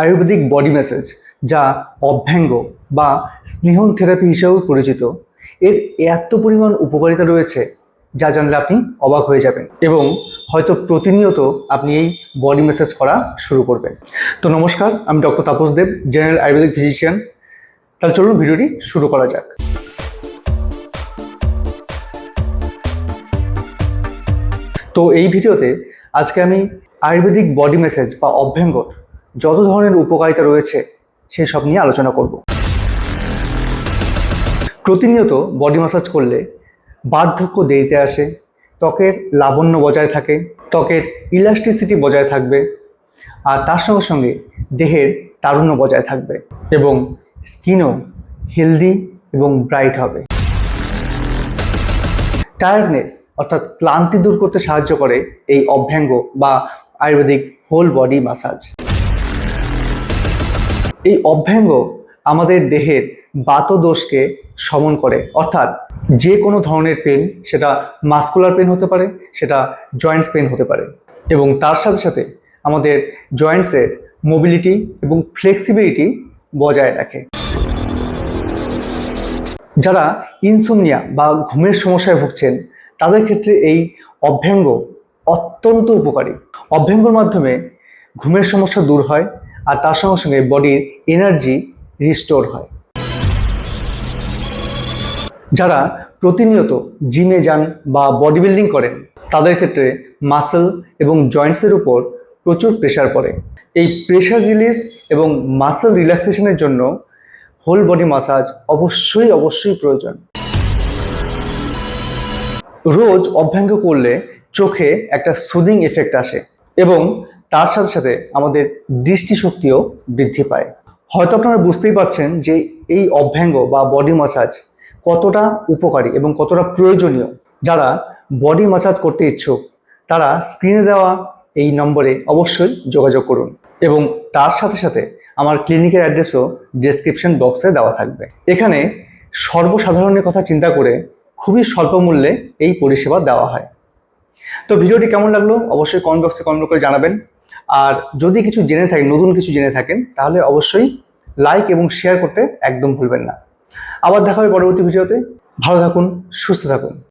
Ayurvedic body massage, যা অভ্যঙ্গ বা স্নেহন therapy হিসেবেও পরিচিত। এর এত পরিমাণ উপকারিতা রয়েছে, যা জানলে আপনি অবাক হয়ে যাবেন এবং হয়তো প্রতিনিয়ত আপনি এই বডি ম্যাসাজ করা শুরু করবেন। তো নমস্কার, আমি doctor Tapas Deb, general ayurvedic physician. তাহলে চলুন ভিডিওটি শুরু করা যাক। তো এই ভিডিওতে আজকে আমি আয়ুর্বেদিক বডি ম্যাসাজ বা অভ্যঙ্গর যত ধরনের উপকারিতা রয়েছে সেই সব নিয়ে আলোচনা করব। প্রতিনিয়ত বডি ম্যাসাজ করলে বার্ধক্য দেরিতে আসে, ত্বকের লাবণ্য বজায় থাকে, ত্বকের ইলাস্টিসিটি বজায় থাকবে, আর তার সঙ্গে সঙ্গে দেহের তারুণ্য বজায় থাকবে এবং স্কিনও হেলদি এবং ব্রাইট হবে। টায়ার্ডনেস অর্থাৎ ক্লান্তি দূর করতে সাহায্য করে এই অভ্যঙ্গ বা আয়ুর্বেদিক হোল বডি মাসাজ এই অভ্যঙ্গ আমাদের দেহের বাতদোষকে সমন করে। অর্থাৎ যে কোনো ধরনের পেন সেটা মাস্কুলার পেন হতে পারে, সেটা জয়েন্টস পেন হতে পারে। এবং তার সাথে সাথে আমাদের জয়েন্টসের মোবিলিটি এবং ফ্লেক্সিবিলিটি বজায় রাখে। যারা ইনসোমনিয়া বা ঘুমের সমস্যায় ভুগছেন, তাদের ক্ষেত্রে এই অভ্যঙ্গ অত্যন্ত উপকারী। অভ্যঙ্গর মাধ্যমে ঘুমের সমস্যা দূর হয় আর তার সঙ্গে সঙ্গে বডির এনার্জি রিস্টোর হয়। যারা প্রতিনিয়ত জিমে যান বা বডি বিল্ডিং করেন, তাদের ক্ষেত্রে মাসেল এবং জয়েন্টসের উপর প্রচুর প্রেশার পড়ে। এই প্রেশার রিলিজ এবং মাসেল রিল্যাক্সেশনের জন্য হোল বডি মাসাজ অবশ্যই অবশ্যই প্রয়োজন। রোজ অভ্যঙ্গ করলে চোখে একটা সুদিং এফেক্ট আসে এবং তার সাথে সাথে আমাদের দৃষ্টিশক্তিও বৃদ্ধি পায়। হয়তো আপনারা বুঝতেই পারছেন যে এই অভ্যঙ্গ বা বডি মাসাজ কতটা উপকারী এবং কতটা প্রয়োজনীয়। যারা বডি মাসাজ করতে ইচ্ছুক, তারা স্ক্রিনে দেওয়া এই নম্বরে অবশ্যই যোগাযোগ করুন এবং তার সাথে সাথে আমার ক্লিনিকের অ্যাড্রেসও ডেসক্রিপশন বক্সে দেওয়া থাকবে। এখানে সর্বসাধারণের কথা চিন্তা করে খুবই স্বল্প মূল্যে এই পরিষেবা দেওয়া হয়। তো ভিডিওটি কেমন লাগল? অবশ্যই কমেন্ট বক্সে কমেন্ট করে জানাবেন। আর যদি কিছু জেনে থাকেন, নতুন কিছু জেনে থাকেন, তাহলে অবশ্যই লাইক এবং শেয়ার করতে একদম ভুলবেন না। আবার দেখা হবে পরবর্তী ভিডিওতে। ভালো থাকুন, সুস্থ থাকুন।